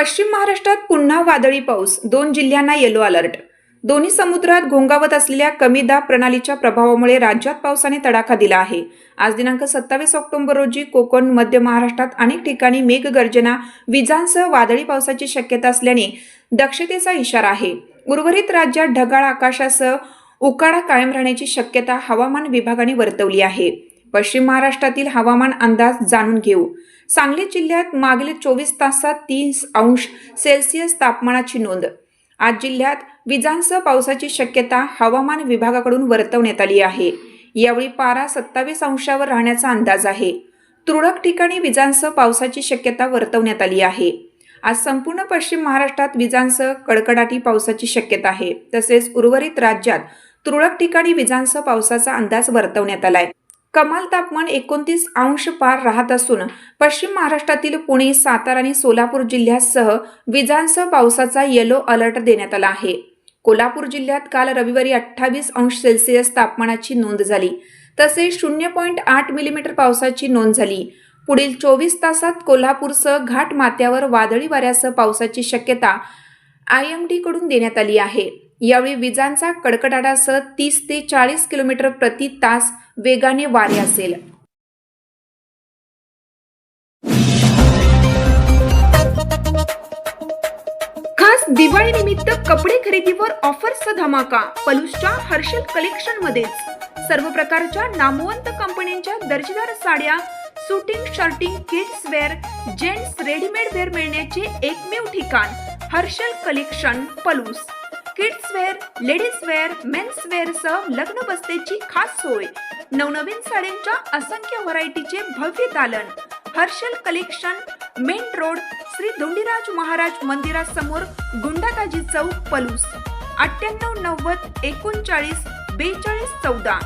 पश्चिम महाराष्ट्रात पुन्हा वादळी पाऊस दोन जिल्ह्यांना येलो अलर्ट दोन्ही समुद्रात घोंगावत असलेल्या कमी दाब प्रणालीच्या प्रभावामुळे राज्यात पावसाने तडाखा दिला आहे. आज दिनांक सत्तावीस ऑक्टोबर रोजी कोकण मध्य महाराष्ट्रात अनेक ठिकाणी मेघगर्जना विजांसह वादळी पावसाची शक्यता असल्याने दक्षतेचा इशारा आहे. उर्वरित राज्यात ढगाळ आकाशासह उकाडा कायम राहण्याची शक्यता हवामान विभागाने वर्तवली आहे. पश्चिम महाराष्ट्रातील हवामान अंदाज जाणून घेऊ. सांगली जिल्ह्यात मागील चोवीस तासात तीस अंश सेल्सिअस तापमानाची नोंद. आज जिल्ह्यात विजांसह पावसाची शक्यता हवामान विभागाकडून वर्तवण्यात आली आहे. यावेळी पारा सत्तावीस अंशावर राहण्याचा अंदाज आहे. तुरळक ठिकाणी विजांसह पावसाची शक्यता वर्तवण्यात आली आहे. आज संपूर्ण पश्चिम महाराष्ट्रात विजांसह कडकडाटी पावसाची शक्यता आहे. तसेच उर्वरित राज्यात तुरळक ठिकाणी विजांसह पावसाचा अंदाज वर्तवण्यात आलाय. कमाल तापमान एकोणतीस अंश पार राहत असून पश्चिम महाराष्ट्रातील पुणे सातारा आणि सोलापूर जिल्ह्यासह विजांसह पावसाचा येलो अलर्ट देण्यात आला आहे. कोल्हापूर जिल्ह्यात काल रविवारी अठ्ठावीस अंश सेल्सिअस तापमानाची नोंद झाली. तसेच शून्य पॉईंट आठ मिलीमीटर पावसाची नोंद झाली. पुढील चोवीस तासात कोल्हापूरसह घाट माथ्यावर वादळी वाऱ्यासह पावसाची शक्यता आय एम डीकडून देण्यात आली आहे. यावेळी विजांचा कडकडाटासह तीस ते चाळीस किलोमीटर प्रति तास वेगाने वारे असेल. खास दिवाळी निमित्त कपडे खरेदीवर ऑफर्सचा धमाका पलूसच्या हर्षल कलेक्शन मध्येच. सर्व प्रकारच्या नामवंत कंपन्यांच्या दर्जेदार साड्या suiting shirting kids wear gents readymade wear मिळण्याचे एकमेव ठिकाण Harshal collection Palus. Kids wear ladies wear men's wear सह लग्न बस्तेची खास सोय. नवनवीन साड्यांच्या असंख्य व्हरायटीचे भव्य दालन. Harshal collection main road Shri Dhondiraj Maharaj मंदिरासमोर गुंडाताजी चौक पलूस. अठ्ठ्याण्णव नव्वद एकोणचाळीस बेचाळीस चौदा.